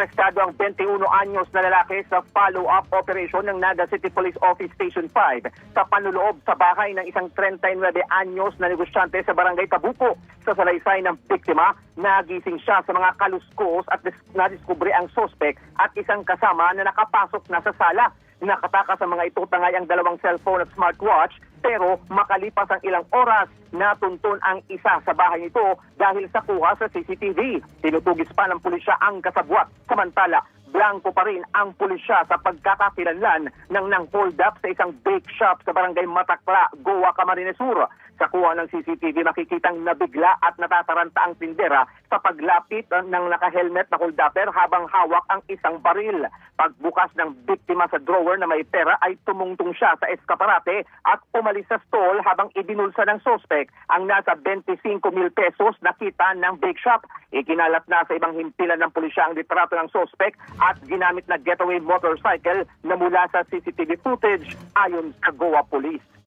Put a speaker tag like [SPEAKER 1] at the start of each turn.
[SPEAKER 1] Arestado ang 21 anyos na lalaki sa follow-up operation ng Naga City Police Office Station 5 sa panluloob sa bahay ng isang 39 anyos na negosyante sa barangay Tabuco. Sa salaysay ng biktima, nagising siya sa mga kaluskos at dis- nadiskubre ang sospek at isang kasama na nakapasok na sa sala. Nakataka sa mga ito tangay ang dalawang cellphone at smartwatch pero makalipas ang ilang oras, natuntun ang isa sa bahay nito dahil sa kuha sa CCTV. Tinutugis pa ng pulisya ang kasabwat. Samantala, blanco pa rin ang pulisya sa pagkakakilanlan ng nang hold up sa isang bake shop sa barangay Matakla, Goa, Camarines Sur. Sa kuha ng CCTV, makikitang nabigla at natataranta ang tindera sa paglapit ng nakahelmet na holdapper habang hawak ang isang baril. Pagbukas ng biktima sa drawer na may pera ay tumungtong siya sa eskaparate at umalis sa stall habang ibinulsa ng sospek ang nasa 25 mil pesos na kita ng bake shop. Ikinalat na sa ibang himpilan ng pulisya ang litrato ng sospek at ginamit na getaway motorcycle na mula sa CCTV footage ayon sa Goa Police.